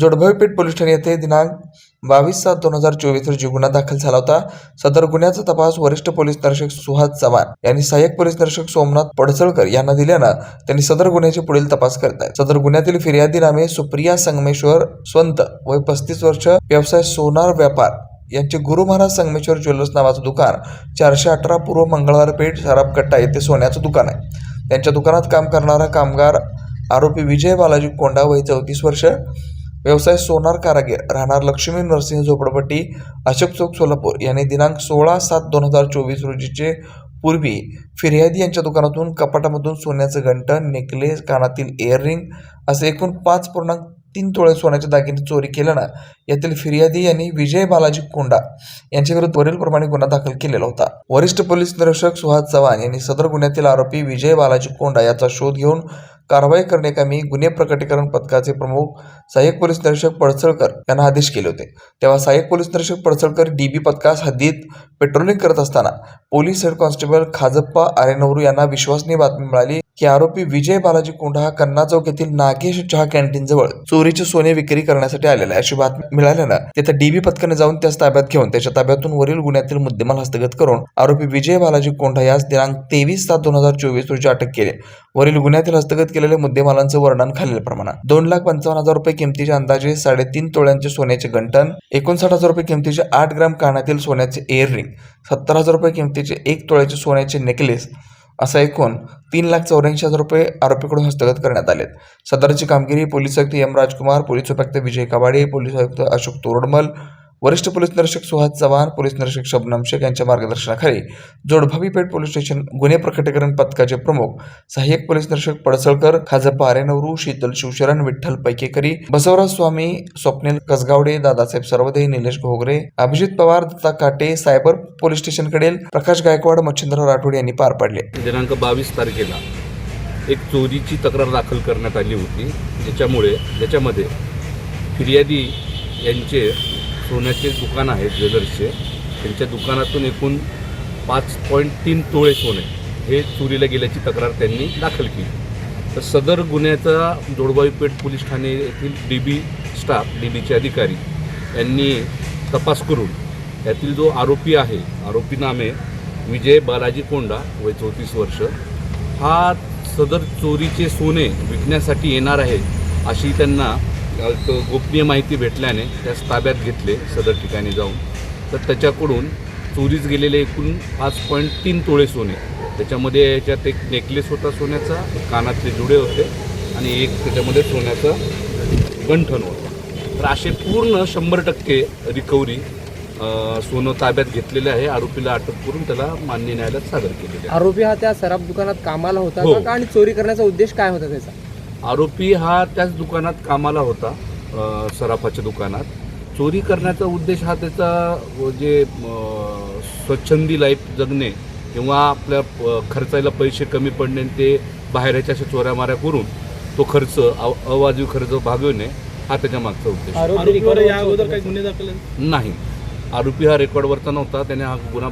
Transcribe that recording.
जोडभावीपेठ police Thane येथे दिनांक बावीस सात दोन हजार चोवीस रोजी गुन्हा दाखल झाला होता. सदर गुन्ह्याचा तपास वरिष्ठ पोलीस निरीक्षक सुहास चव्हाण यांनी सहाय्यक पोलीस निरीक्षक सोमनाथ पडसळकर यांना दिल्यानं त्यांनी सदर गुन्ह्याचे पुढील तपास करत आहेत. सदर गुन्ह्यातील फिर्यादी नामे सुप्रिया संगमेश्वर स्वंत वय पस्तीस वर्ष व्यवसाय सोनार व्यापार यांचे गुरु महाराज संगमेश्वर ज्वेलर्स नावाचं दुकान चारशे अठरा पूर्व मंगळवार पेठ सराबकट्टा येथे सोन्याचं दुकान आहे. त्यांच्या दुकानात काम करणारा कामगार आरोपी विजय बालाजी कोंडा वय चौतीस वर्ष व्यवसाय सोनार कारागीर राहणार लक्ष्मी नरसिंह झोपडपट्टी अशोक चौक सोलापूर यांनी दिनांक सोळा सात दोन हजार चोवीस रोजीचे पूर्वी फिर्यादी यांच्या दुकानातून कपाटामधून सोन्याचं घंटन नेकलेस कानातील इयररिंग असे एकूण पाच पूर्णांक तीन तोळे सोन्याचे दागिने चोरी केल्यानं यातील फिर्यादी यांनी विजय बालाजी कोंडा यांच्याविरुद्ध वरीलप्रमाणे गुन्हा दाखल केलेला होता. वरिष्ठ पोलीस निरीक्षक सुहास चव्हाण यांनी सदर गुन्ह्यातील आरोपी विजय बालाजी कोंडा याचा शोध घेऊन कारवाई करण्याकामी गुन्हे प्रकटीकरण पथकाचे प्रमुख सहाय्यक पोलीस निरीक्षक पडसळकर यांना आदेश केले होते. तेव्हा सहाय्यक पोलीस निरीक्षक पडसळकर डीबी पथकास हद्दीत पेट्रोलिंग करत असताना police head constable Khajappa Arenavaru यांना विश्वसनीय बातमी मिळाली. की आरोपी विजय बालाजी कोंडा हा कन्ना चौक येथील नागेश चहा कॅन्टीन जवळ चोरीचे सोने विक्री करण्यासाठी आलेला आहे. अशी बातमी मिळाल्यानं तिथे डीबी पथकाने जाऊन त्यास ताब्यात घेऊन त्याच्या ताब्यातून वरील गुन्ह्यातील मुद्देमाल हस्तगत करून आरोपी विजय बालाजी कोंडा यास दिनांक तेवीस सात दोन हजार चोवीस रोजी अटक केली. वरील गुन्ह्यातील हस्तगत केलेले मुद्देमालांचं वर्णन खालील प्रमाणात दोन लाख पंचावन्न हजार रुपये किमतीचे अंदाजे साडेतीन तोळ्यांचे सोन्याचे गंटन एकोणसाठ हजार रुपये किमतीचे आठ ग्राम कानातील सोन्याचे एअर रिंग सत्तर हजार रुपये किमतीचे एक तोळ्याचे सोन्याचे नेकलेस असा एकूण तीन लाख चौऱ्याऐंशी हजार रुपये आरोपीकडून हस्तगत करण्यात आलेत. सदरची कामगिरी पोलीस आयुक्त एम राजकुमार पोलीस उपायुक्त विजय कबाडे पोलीस आयुक्त अशोक तोरडमल वरिष्ठ पोलीस निरीक्षक सुहास चव्हाण पोलीस निरीक्षक शबनम शेख यांच्या मार्गदर्शनाखाली जोडभावी पेठ पोलीस स्टेशन गुन्हे प्रकटीकरण पथकाचे प्रमुख सहाय्यक पोलीस निरीक्षक पडसळकर खाजप्पा आरेनवरू शीतल शिवशरण विठ्ठल पैकेकरी बसवराज स्वामी स्वप्नील कसगावडे दादासाहेब सर्वदे निलेश घोगरे अभिजित पवार दत्ता काटे सायबर पोलीस स्टेशनकडील प्रकाश गायकवाड मच्छिंद्रराव राठोड यांनी पार पाडले. दिनांक बावीस तारखेला एक चोरीची तक्रार दाखल करण्यात आली होती ज्याच्यामुळे ज्याच्यामध्ये फिर्यादी यांचे सोन्याचे दुकान आहे ज्वेलर्सचे. त्यांच्या दुकानातून एकूण पाच पॉईंट तीन तोळे सोने हे चोरीला गेल्याची तक्रार त्यांनी दाखल केली. तर सदर गुन्ह्याचा जोडबावीपेठ पोलीस ठाणे येथील डी बी स्टाफ डी बीचे अधिकारी यांनी तपास करून यातील जो आरोपी आहे आरोपी नामे विजय बालाजी कोंडा वय चौतीस वर्ष हा सदर चोरीचे सोने विकण्यासाठी येणार आहे अशी त्यांना गोपनीय माहिती भेटल्याने त्यास ताब्यात घेतले सदर ठिकाणी जाऊन. तर त्याच्याकडून चोरीस गेलेले एकूण पाच पॉईंट तीन तोळे सोने. त्याच्यामध्ये याच्यात एक नेकलेस होता सोन्याचा एक कानातले जुडे होते आणि एक त्याच्यामध्ये सोन्याचं गंठण होतं. तर असे पूर्ण शंभर टक्के रिकव्हरी सोनं ताब्यात घेतलेलं आहे. आरोपीला अटक करून त्याला मान्य न्यायालयात सादर केलेले आरोपी हा त्या सराफ दुकानात कामाला होता हो. आणि चोरी करण्याचा उद्देश काय होता त्याचा? आरोपी हा त्याच दुकानात कामाला होता सराफाच्या दुकानात. चोरी करण्याचा उद्देश हा त्याचा व जे स्वच्छंदी लाईफ जगणे किंवा आपल्या खर्चायला पैसे कमी पडणे आणि ते बाहेरच्या अशा चोऱ्यामाऱ्या करून तो खर्च अव- अवाजवी खर्च भागवणे हा त्याच्या मागचा उद्देश? नाही. आरोपी हा रेकॉर्डवरचा नव्हता त्याने हा गुन्हा